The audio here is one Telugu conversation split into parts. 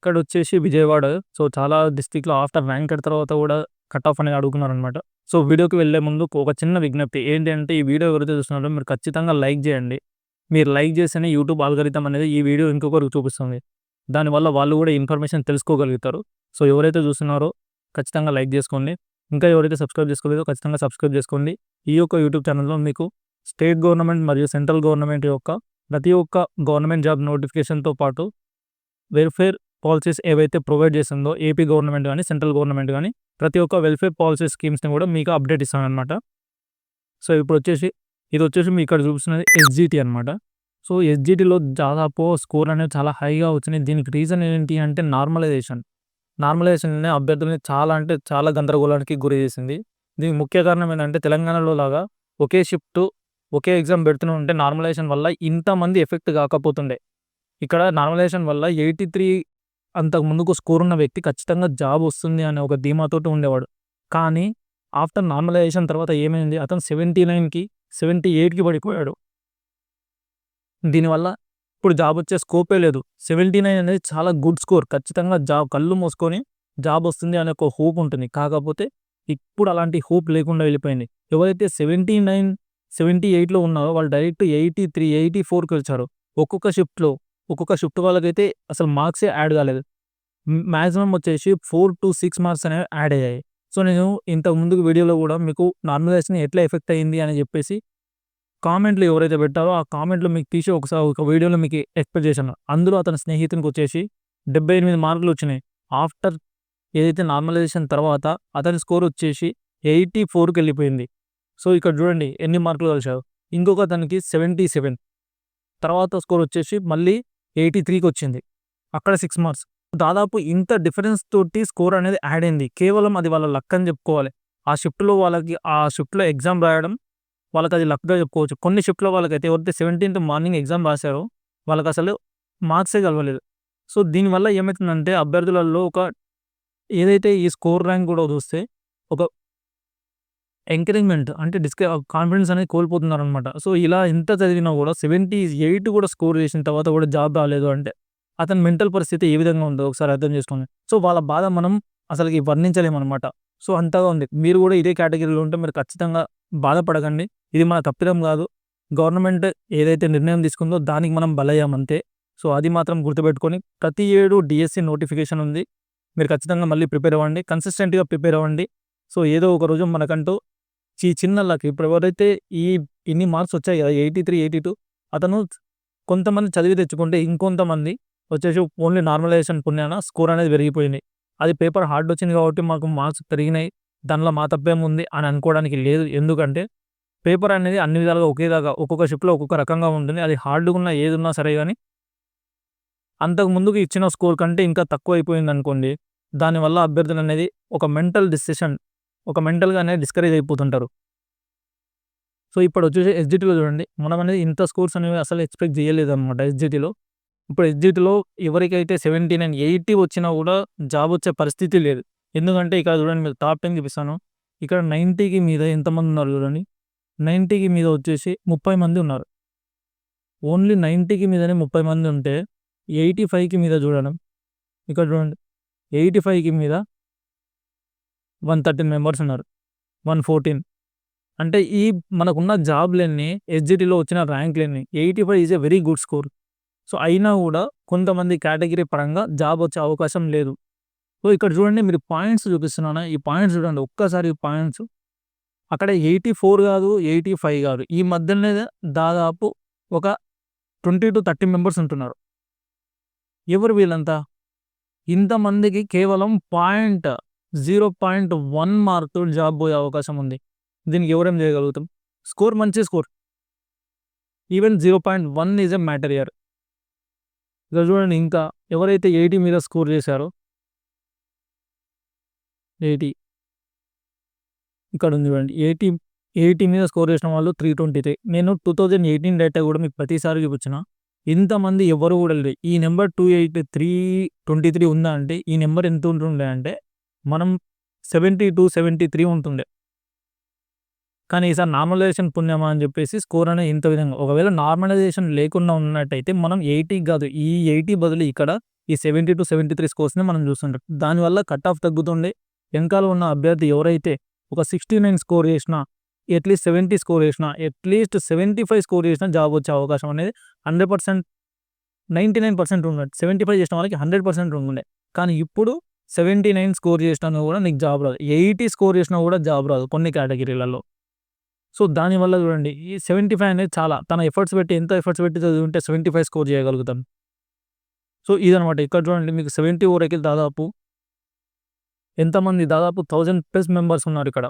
ఇక్కడ వచ్చేసి విజయవాడ. సో చాలా డిస్టిక్లో ఆఫ్టర్ ర్యాంక్ తర్వాత కూడా కట్ ఆఫ్ అనేది అడుగుతున్నారనమాట సో వీడియోకి వెళ్ళే ముందు ఒక చిన్న విజ్ఞప్తి. ఏంటి అంటే ఈ వీడియో ఎవరైతే చూస్తున్నారో మీరు ఖచ్చితంగా లైక్ చేయండి. మీరు లైక్ చేస్తేనే యూట్యూబ్ ఆల్గరితం అనేది ఈ వీడియో ఇంకొకరికి చూపిస్తుంది. దానివల్ల వాళ్ళు కూడా ఇన్ఫర్మేషన్ తెలుసుకోగలుగుతారు. సో ఎవరైతే చూస్తున్నారో ఖచ్చితంగా లైక్ చేసుకోండి. ఇంకా ఎవరైతే సబ్స్క్రైబ్ చేసుకోలేదో ఖచ్చితంగా సబ్స్క్రైబ్ చేసుకోండి. ఈ యొక్క యూట్యూబ్ ఛానల్లో మీకు స్టేట్ గవర్నమెంట్ మరియు సెంట్రల్ గవర్నమెంట్ యొక్క ప్రతి ఒక్క గవర్నమెంట్ జాబ్ నోటిఫికేషన్తో పాటు వెల్ఫేర్ పాలసీస్ ఏవైతే ప్రొవైడ్ చేసిందో ఏపీ గవర్నమెంట్ కానీ సెంట్రల్ గవర్నమెంట్ కానీ ప్రతి ఒక్క వెల్ఫేర్ పాలసీ స్కీమ్స్ని కూడా మీకు అప్డేట్ ఇస్తానమాట సో ఇప్పుడు వచ్చేసి ఇది వచ్చేసి మీ ఇక్కడ చూపిస్తున్నది ఎస్జిటి అనమాట సో ఎస్జిటిలో దాదాపు స్కోర్ అనేది చాలా హైగా వచ్చినాయి దీనికి రీజన్ ఏంటి అంటే నార్మలైజేషన్. నార్మలైజేషన్ అనే అభ్యర్థులని చాలా అంటే చాలా గందరగోళానికి గురి చేసింది. దీనికి ముఖ్య కారణం ఏంటంటే తెలంగాణలో లాగా ఒకే షిఫ్ట్ ఒకే ఎగ్జామ్ పెడుతూనే ఉంటే నార్మలైజేషన్ వల్ల ఇంతమంది ఎఫెక్ట్ కాకపోతుండే. ఇక్కడ నార్మలైజేషన్ వల్ల ఎయిటీ త్రీ అంతకు ముందుకు స్కోర్ ఉన్న వ్యక్తి ఖచ్చితంగా జాబ్ వస్తుంది అనే ఒక ధీమాతోటి ఉండేవాడు. కానీ ఆఫ్టర్ నార్మలైజేషన్ తర్వాత ఏమైంది? అతను సెవెంటీ నైన్కి సెవెంటీ ఎయిట్కి పడిపోయాడు. దీనివల్ల ఇప్పుడు జాబ్ వచ్చే స్కోపే లేదు. సెవెంటీ నైన్ అనేది చాలా గుడ్ స్కోర్. ఖచ్చితంగా జాబ్ కళ్ళు మూసుకొని జాబ్ వస్తుంది అనే ఒక హోప్ ఉంటుంది. కాకపోతే ఇప్పుడు అలాంటి హోప్ లేకుండా వెళ్ళిపోయింది. ఎవరైతే సెవెంటీ నైన్ సెవెంటీ ఎయిట్లో ఉన్నారో వాళ్ళు డైరెక్ట్ ఎయిటీ త్రీ ఎయిటీ ఫోర్కి వచ్చారు. ఒక్కొక్క షిఫ్ట్లో ఒక్కొక్క షిఫ్ట్ వాళ్ళకైతే అసలు మార్క్సే యాడ్ కాలేదు. మ్యాక్సిమం వచ్చేసి ఫోర్ టు సిక్స్ మార్క్స్ అనేవి యాడ్ అయ్యాయి. సో నేను ఇంతకు ముందుకు వీడియోలో కూడా మీకు నార్మలైజేషన్ ఎట్లా ఎఫెక్ట్ అయ్యింది అని చెప్పేసి కామెంట్లు ఎవరైతే పెట్టారో ఆ కామెంట్లు మీకు తీసి ఒకసారి ఒక వీడియోలో మీకు ఎక్స్పెక్ట్ చేశాను. అందులో అతని స్నేహితునికి వచ్చేసి డెబ్బై ఎనిమిది మార్కులు వచ్చినాయి. ఆఫ్టర్ ఏదైతే నార్మలైజేషన్ తర్వాత అతని స్కోర్ వచ్చేసి ఎయిటీ ఫోర్కి వెళ్ళిపోయింది. సో ఇక్కడ చూడండి ఎన్ని మార్కులు కలిశారు. ఇంకొక అతనికి సెవెంటీ సెవెన్. తర్వాత స్కోర్ వచ్చేసి మళ్ళీ ఎయిటీ త్రీకి వచ్చింది అక్కడ సిక్స్ మార్క్స్. దాదాపు ఇంత డిఫరెన్స్ తోటి స్కోర్ అనేది యాడ్ అయింది. కేవలం అది వాళ్ళ లక్ అని చెప్పుకోవాలి. ఆ షిఫ్ట్లో వాళ్ళకి ఆ షిఫ్ట్లో ఎగ్జామ్ రాయడం వాళ్ళకి అది లక్గా చెప్పుకోవచ్చు. కొన్ని షిఫ్ట్లో వాళ్ళకైతే ఎవరైతే సెవెంటీన్త్ మార్నింగ్ ఎగ్జామ్ రాశారో వాళ్ళకి అసలు మార్క్సే కలవలేదు. సో దీనివల్ల ఏమవుతుందంటే అభ్యర్థులలో ఒక ఏదైతే ఈ స్కోర్ ర్యాంక్ కూడా చూస్తే ఒక ఎంకరేజ్మెంట్ అంటే డిస్క కాన్ఫిడెన్స్ అనేది కోల్పోతున్నారు అనమాట సో ఇలా ఎంత చదివినా కూడా సెవెంటీ ఎయిట్ కూడా స్కోర్ చేసిన తర్వాత కూడా జాబ్ రాలేదు అంటే అతని మెంటల్ పరిస్థితి ఏ విధంగా ఉందో ఒకసారి అర్థం చేసుకోండి. సో వాళ్ళ బాధ మనం అసలుకి వర్ణించలేమన్నమాట. సో అంతగా ఉంది. మీరు కూడా ఇదే కేటగిరీలో ఉంటే మీరు ఖచ్చితంగా బాధపడకండి. ఇది మన తప్పిదం కాదు. గవర్నమెంట్ ఏదైతే నిర్ణయం తీసుకుందో దానికి మనం బలయ్యామంతే సో అది మాత్రం గుర్తుపెట్టుకొని ప్రతి ఏడు డిఎస్సి నోటిఫికేషన్ ఉంది. మీరు ఖచ్చితంగా మళ్ళీ ప్రిపేర్ అవ్వండి. కన్సిస్టెంట్గా ప్రిపేర్ అవ్వండి. సో ఏదో ఒక రోజు మనకంటూ ఈ చిన్న లక్. ఇప్పుడు ఎవరైతే ఈ ఇన్ని మార్క్స్ వచ్చాయి కదా ఎయిటీ త్రీ ఎయిటీ టూ అతను కొంతమంది చదివి తెచ్చుకుంటే ఇంకొంతమంది వచ్చేసి ఓన్లీ నార్మలైజేషన్ పుణ్యాన స్కోర్ అనేది పెరిగిపోయింది. అది పేపర్ హార్డ్ వచ్చింది కాబట్టి మాకు మార్క్స్ పెరిగినాయి. దానిలో మా తప్పేం ఉంది అని అనుకోవడానికి లేదు. ఎందుకంటే పేపర్ అనేది అన్ని విధాలుగా ఒకేదాకా ఒక్కొక్క షిప్లో ఒక్కొక్క రకంగా ఉంటుంది. అది హార్డ్గా ఉన్నా ఏది ఉన్నా సరే కానీ అంతకు ముందుకు ఇచ్చిన స్కోర్ కంటే ఇంకా తక్కువ అయిపోయింది అనుకోండి దానివల్ల అభ్యర్థులు అనేది ఒక మెంటల్ డిసిషన్ ఒక మెంటల్గా అనేది డిస్కరేజ్ అయిపోతుంటారు. సో ఇప్పుడు వచ్చేసి ఎస్జిటీలో చూడండి. మనం అనేది ఇంత స్కోర్స్ అనేవి అసలు ఎక్స్పెక్ట్ చేయలేదు అనమాట ఎస్జిటీలో ఇప్పుడు ఎస్జిటీలో ఎవరికైతే సెవెంటీ నైన్ ఎయిటీ వచ్చినా కూడా జాబ్ వచ్చే పరిస్థితి లేదు. ఎందుకంటే ఇక్కడ చూడండి మీరు టాప్ టెన్ చూపిస్తాను. ఇక్కడ నైంటీకి మీద ఎంతమంది ఉన్నారు చూడండి. నైంటీకి మీద వచ్చేసి ముప్పై మంది ఉన్నారు. ఓన్లీ నైంటీకి మీదనే ముప్పై మంది ఉంటే ఎయిటీ ఫైవ్కి మీద చూడడం. ఇక్కడ చూడండి. ఎయిటీ ఫైవ్కి మీద వన్ థర్టీన్ మెంబర్స్ ఉన్నారు. One fourteen. అంటే ఈ మనకున్న జాబ్లన్నీ ఎస్జిటీలో వచ్చిన ర్యాంక్లన్నీ eighty five is a very good score. So అయినా కూడా కొంతమంది కేటగిరీ పరంగా జాబ్ వచ్చే అవకాశం లేదు. సో ఇక్కడ చూడండి మీరు పాయింట్స్ చూపిస్తున్నాను. ఈ పాయింట్స్ చూడండి ఒక్కసారి పాయింట్స్. అక్కడ ఎయిటీ ఫోర్ కాదు ఎయిటీ ఫైవ్ కాదు. ఈ మధ్యనే దాదాపు ఒక ట్వంటీ టు థర్టీ మెంబర్స్ ఉంటున్నారు. ఎవరు వీళ్ళంతా? ఇంతమందికి కేవలం పాయింట్ జీరో పాయింట్ వన్ మార్క్తో జాబ్ పోయే అవకాశం ఉంది. దీనికి ఎవరేం చేయగలుగుతాం స్కోర్ మంచి score. Even zero point one is a matter year ఇక్కడ చూడండి ఇంకా ఎవరైతే ఎయిటీ మీద స్కోర్ చేశారో ఎయిటీ. ఇక్కడ ఉంది చూడండి ఎయిటీ ఎయిటీ మీద స్కోర్ చేసిన వాళ్ళు త్రీ ట్వంటీ త్రీ నేను టూ థౌజండ్ ఎయిటీన్ డేటా కూడా మీకు ప్రతిసారి చూపించిన ఇంతమంది ఎవరు కూడా లేదు ఈ number two eight three twenty three ఉందా అంటే ఈ నెంబర్ ఎంత ఉంటుండే అంటే మనం సెవెంటీ టూ సెవెంటీ త్రీ ఉంటుండే. కానీ ఈసారి నార్మలైజేషన్ పుణ్యమా అని చెప్పేసి స్కోర్ అనేది ఇంత విధంగా ఒకవేళ నార్మలైజేషన్ లేకుండా ఉన్నట్టయితే మనం ఎయిటీకి కాదు ఈ ఎయిటీ బదులు ఇక్కడ ఈ సెవెంటీ టు సెవెంటీ త్రీ స్కోర్స్ని మనం చూస్తుంటాం. దానివల్ల కట్ ఆఫ్ తగ్గుతుండే. వెనకాల ఉన్న అభ్యర్థి ఎవరైతే ఒక సిక్స్టీ నైన్ స్కోర్ చేసినా అట్లీస్ట్ సెవెంటీ స్కోర్ చేసినా at least seventy five score చేసినా జాబ్ వచ్చే అవకాశం అనేది hundred percent ninety nine percent ఉండే సెవెంటీ ఫైవ్ చేసిన వాళ్ళకి హండ్రెడ్ పర్సెంట్ ఉండే కానీ ఇప్పుడు సెవెంటీ నైన్ స్కోర్ చేసినా కూడా నీకు జాబ్ రాదు. ఎయిటీ స్కోర్ చేసినా కూడా జాబ్ రాదు కొన్ని కేటగిరీలలో. సో దానివల్ల చూడండి ఈ సెవెంటీ ఫైవ్ అనేది చాలా తన ఎఫర్ట్స్ పెట్టి ఎంత ఎఫర్ట్స్ పెట్టి చదివింటే సెవెంటీ ఫైవ్ స్కోర్ చేయగలుగుతాం. సో ఇదనమాట ఇక్కడ చూడండి మీకు సెవెంటీ వరకు దాదాపు ఎంతమంది? దాదాపు థౌజండ్ ప్లస్ మెంబర్స్ ఉన్నారు ఇక్కడ.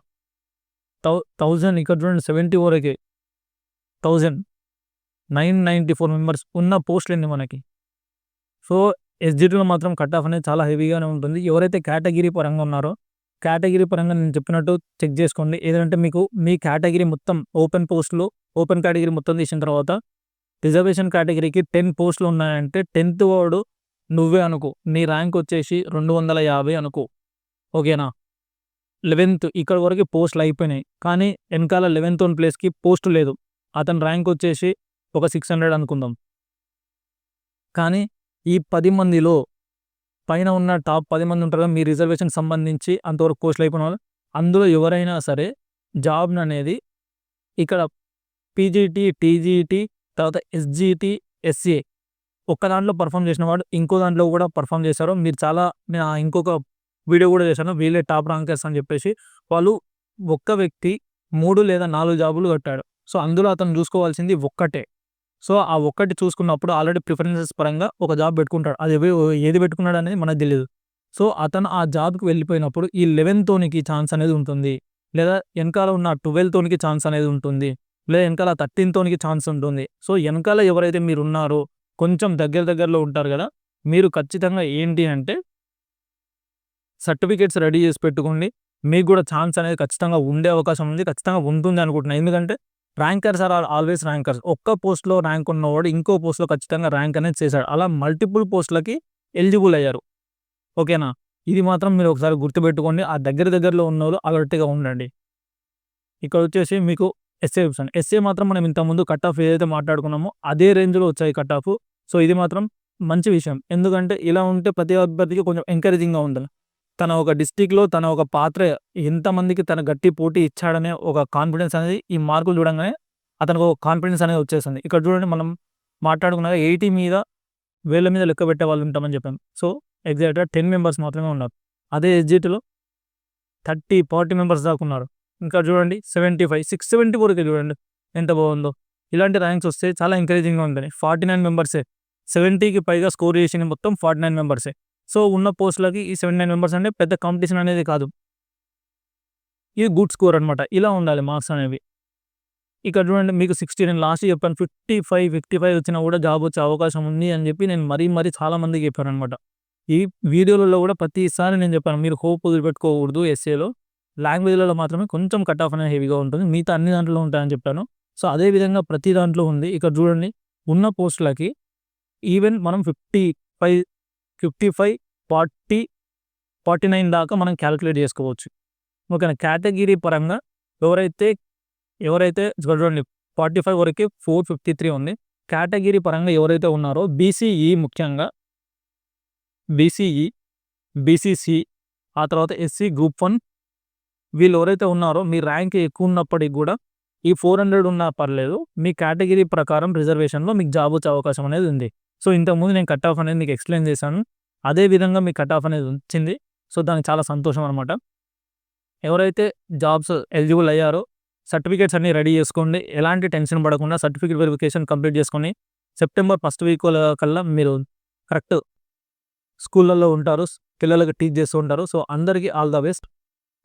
థౌ థౌజండ్ ఇక్కడ చూడండి సెవెంటీ వరకే thousand nine ninety four members ఉన్న పోస్ట్లు ఎన్ని మనకి? సో ఎస్జిటీలో మాత్రం కట్ ఆఫ్ అనేది చాలా హెవీగానే ఉంటుంది. ఎవరైతే కేటగిరీ పరంగా ఉన్నారో కేటగిరీ పరంగా నేను చెప్పినట్టు చెక్ చేసుకోండి. ఏదంటే మీకు మీ కేటగిరీ మొత్తం ఓపెన్ పోస్టులు ఓపెన్ కేటగిరీ మొత్తం తీసిన తర్వాత రిజర్వేషన్ కేటగిరీకి టెన్ పోస్టులు ఉన్నాయంటే టెన్త్ వాడు నువ్వే అనుకో. నీ ర్యాంక్ వచ్చేసి రెండు వందల యాభై అనుకో. ఓకేనా లెవెన్త్ ఇక్కడ వరకు పోస్టులు అయిపోయినాయి. కానీ వెనకాల లెవెన్త్ వన్ ప్లేస్కి పోస్ట్ లేదు. అతని ర్యాంక్ వచ్చేసి ఒక సిక్స్ హండ్రెడ్ అనుకుందాం. కానీ ఈ పది మందిలో పైన ఉన్న టాప్ పది మంది ఉంటారు మీ రిజర్వేషన్ సంబంధించి అంతవరకు పోస్టులు అయిపోయిన వాళ్ళు అందులో ఎవరైనా సరే జాబ్ అనేది ఇక్కడ పీజీటీ టీజీటీ తర్వాత ఎస్జీటీ ఎస్సీఏ ఒక్క దాంట్లో పర్ఫామ్ చేసిన వాడు ఇంకో దాంట్లో కూడా పర్ఫామ్ చేశారు. మీరు చాలా ఇంకొక వీడియో కూడా చేశాను వీళ్ళే టాప్ ర్యాంకర్స్ అని చెప్పేసి. వాళ్ళు ఒక్క వ్యక్తి మూడు లేదా నాలుగు జాబులు కట్టాడు. సో అందులో అతను చూసుకోవాల్సింది ఒక్కటే. సో ఆ ఒక్కటి చూసుకున్నప్పుడు ఆల్రెడీ ప్రిఫరెన్సెస్ పరంగా ఒక జాబ్ పెట్టుకుంటాడు. అది ఏది పెట్టుకున్నాడు అనేది మనకు తెలియదు సో అతను ఆ జాబ్కి వెళ్ళిపోయినప్పుడు ఈ లెవెన్తోనికి ఛాన్స్ అనేది ఉంటుంది. లేదా వెనకాల ఉన్న ట్వెల్వ్తోనికి ఛాన్స్ అనేది ఉంటుంది. లేదా వెనకాల థర్టీన్తోనికి ఛాన్స్ ఉంటుంది. సో వెనకాల ఎవరైతే మీరు ఉన్నారో కొంచెం దగ్గర దగ్గరలో ఉంటారు కదా మీరు ఖచ్చితంగా ఏంటి అంటే సర్టిఫికేట్స్ రెడీ చేసి పెట్టుకోండి. మీకు కూడా ఛాన్స్ అనేది ఖచ్చితంగా ఉండే అవకాశం ఉంది ఖచ్చితంగా ఉంటుంది అనుకుంటున్నాను ఎందుకంటే ర్యాంకర్స్ ఆర్ ఆల్వేస్ ర్యాంకర్స్ ఒక్క పోస్ట్లో ర్యాంక్ ఉన్నవాడు ఇంకో పోస్ట్లో ఖచ్చితంగా ర్యాంక్ అనేది చేశాడు. అలా మల్టిపుల్ పోస్టులకి ఎలిజిబుల్ అయ్యారు. ఓకేనా ఇది మాత్రం మీరు ఒకసారి గుర్తుపెట్టుకోండి. ఆ దగ్గర దగ్గరలో ఉన్నవాళ్ళు అలర్ట్గా ఉండండి. ఇక్కడ వచ్చేసి మీకు ఎస్ఏ చూసాను ఎస్ఏ మాత్రం మనం ఇంతకుముందు కట్ ఆఫ్ ఏదైతే మాట్లాడుకున్నామో అదే రేంజ్లో వచ్చాయి కట్ ఆఫ్ సో ఇది మాత్రం మంచి విషయం. ఎందుకంటే ఇలా ఉంటే ప్రతి అభ్యర్థికి కొంచెం ఎంకరేజింగ్గా ఉంటుంది తన ఒక డిస్టిక్లో తన ఒక పాత్ర ఎంతమందికి తన గట్టి పోటీ ఇచ్చాడనే ఒక కాన్ఫిడెన్స్ అనేది ఈ మార్కులు చూడంగానే అతనికి ఒక కాన్ఫిడెన్స్ అనేది వచ్చేసింది. ఇక్కడ చూడండి మనం మాట్లాడుకున్నాక ఎయిటీ మీద వేల మీద లెక్క పెట్టే వాళ్ళు ఉంటామని చెప్పాం. సో ఎగ్జాక్ట్గా టెన్ మెంబర్స్ మాత్రమే ఉన్నారు. అదే ఎస్జిటీలో థర్టీ ఫార్టీ మెంబర్స్ దాకా ఉన్నారు. ఇంకా చూడండి సెవెంటీ ఫైవ్ సిక్స్ సెవెంటీ వరకు చూడండి ఎంత బాగుందో. ఇలాంటి ర్యాంక్స్ వస్తే చాలా ఎంకరేజింగ్గా ఉంటుంది ఫార్టీ నైన్ మెంబర్సే. సెవెంటీకి పైగా స్కోర్ చేసిన మొత్తం ఫార్టీ నైన్ మెంబర్సే. సో ఉన్న పోస్టులకి ఈ సెవెంటీ నైన్ మెంబర్స్ అంటే పెద్ద కాంపిటీషన్ అనేది కాదు. ఇది గుడ్ స్కోర్ అనమాట ఇలా ఉండాలి మార్క్స్ అనేవి. ఇక్కడ చూడండి మీకు సిక్స్టీ నేను లాస్ట్ చెప్పాను ఫిఫ్టీ ఫైవ్ ఫిఫ్టీ ఫైవ్ వచ్చినా కూడా జాబ్ వచ్చే అవకాశం ఉంది అని చెప్పి నేను మరీ మరీ చాలామందికి చెప్పాను అనమాట ఈ వీడియోలలో కూడా ప్రతిసారి నేను చెప్పాను మీరు హోప్ వదిలిపెట్టుకోకూడదు ఎస్ఏలో లాంగ్వేజ్లలో మాత్రమే కొంచెం కట్ ఆఫ్ అనేది హెవీగా ఉంటుంది. మిగతా అన్ని దాంట్లో ఉంటాయని చెప్పాను. సో అదే విధంగా ప్రతి దాంట్లో ఉంది. ఇక్కడ చూడండి ఉన్న పోస్టులకి ఈవెన్ మనం fifty five fifty five forty forty nine దాకా మనం క్యాలిక్యులేట్ చేసుకోవచ్చు. ఓకేనా? కేటగిరీ పరంగా ఎవరైతే ఎవరైతే చూడండి ఫార్టీ ఫైవ్ వరకు ఫోర్ ఫిఫ్టీ త్రీ ఉంది. కేటగిరీ పరంగా ఎవరైతే ఉన్నారో బీసీఈ ముఖ్యంగా బీసీఈ బీసీసీ ఆ తర్వాత ఎస్సీ గ్రూప్ వన్ వీళ్ళు ఎవరైతే ఉన్నారో మీ ర్యాంక్ ఎక్కువ ఉన్నప్పటికి కూడా ఈ ఫోర్ హండ్రెడ్ ఉన్నా పర్లేదు మీ కేటగిరీ ప్రకారం రిజర్వేషన్లో మీకు జాబ్ వచ్చే అవకాశం అనేది ఉంది. సో ఇంతకుముందు నేను కట్ ఆఫ్ అనేది మీకు ఎక్స్ప్లెయిన్ చేశాను. అదే విధంగా మీకు కట్ ఆఫ్ అనేది వచ్చింది. సో దానికి చాలా సంతోషం అనమాట ఎవరైతే జాబ్స్ ఎలిజిబుల్ అయ్యారో సర్టిఫికేట్స్ అన్నీ రెడీ చేసుకోండి. ఎలాంటి టెన్షన్ పడకుండా సర్టిఫికేట్ వెరిఫికేషన్ కంప్లీట్ చేసుకొని సెప్టెంబర్ ఫస్ట్ వీక్ కల్లా మీరు కరెక్ట్ స్కూళ్ళల్లో ఉంటారు పిల్లలకు టీచ్ చేస్తూ ఉంటారు. సో అందరికీ ఆల్ ద బెస్ట్